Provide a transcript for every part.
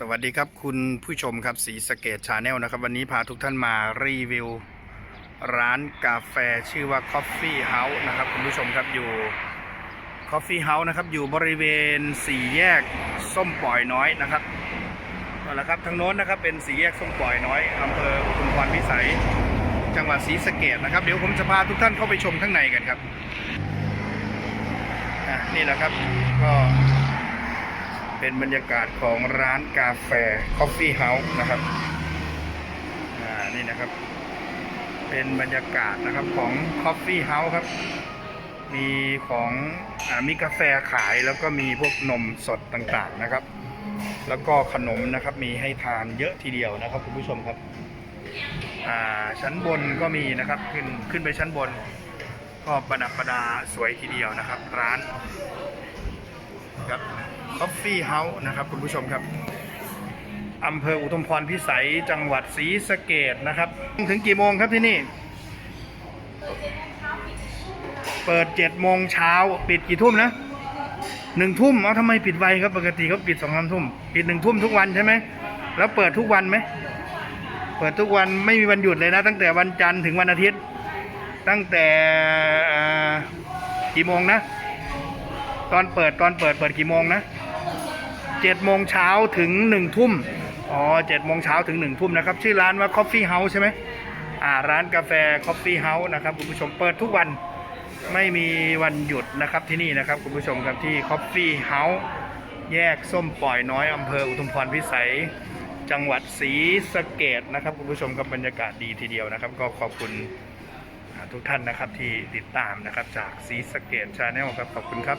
สวัสดีครับคุณผู้ชมครับสีสเกตชาแนลนะครับ วันนี้พาทุกท่านมารีวิว ร้านกาแฟชื่อว่า Coffee House นะครับ คุณผู้ชมครับอยู่ Coffee House นะครับ อยู่บริเวณสี่แยกส้มปล่อยน้อยนะครับนั่นแหละครับทางโน้นนะครับเป็นสี่แยกส้มปล่อยน้อยอำเภออุทุมพรพิสัย จังหวัดศรีสะเกดนะครับ เดี๋ยวผมจะพาทุกท่านเข้าไปชมข้างในกันครับนี่แหละครับก็ เป็นบรรยากาศของร้านกาแฟ Coffee House นะครับอ่านี่นะครับ เป็นบรรยากาศนะครับของ Coffee House ครับ มีของอามีกาแฟขายแล้วก็มีพวกนมสดต่างๆนะครับ แล้วก็ขนมนะครับมีให้ทานเยอะทีเดียวนะครับคุณผู้ชมครับอ่าชั้นบนก็มีนะครับขึ้นขึ้นไปชั้นบน ก็ประดับประดาสวยทีเดียวนะครับ ร้านครับ Coffee House นะครับคุณผู้ชมครับอำเภออุทุมพรพิสัยจังหวัดศรีสะเกดนะครับ ถึงกี่โมงครับที่นี่ เปิดเจ็ดโมงเช้าปิดกี่ทุ่มนะหนึ่งทุ่มเอาทำไมปิดไวครับปกติเขาปิดสองสามทุ่มปิดหนึ่งทุ่มทุกวันใช่ไหมแล้วเปิดทุกวันไหมเปิดทุกวันไม่มีวันหยุดเลยนะ ตั้งแต่วันจันทร์ถึงวันอาทิตย์ ตั้งแต่กี่โมงนะ ตอนเปิดตอนเปิดเปิดกี่โมงนะ เจ็ดโมงเช้าถึงหนึ่ทุ่มอ๋อเจ็ดโมงเช้าถึงหนึ่ทุ่มนะครับชื่อร้านว่า Coffee House ใช่ไหมอ่าร้านกาแฟ Coffee House นะครับคุณผู้ชมเปิดทุกวันไม่มีวันหยุดนะครับที่นี่นะครับคุณผู้ชมครับที่ Coffee House แยกส้มปล่อยน้อยอำเภออุทุมพรพิสัยจังหวัดศรีสะเกดนะครับคุณผู้ชมครับบรรยากาศดีทีเดียวนะครับ ก็ขอบคุณทุกท่านนะครับที่ติดตามนะครับจากซีสะเกตชาแนลครับขอบคุณครับ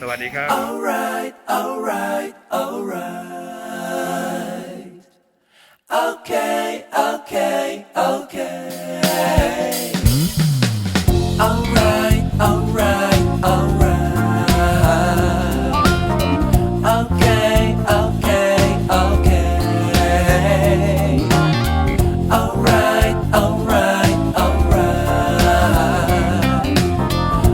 สวัสดีครับ alright alright alright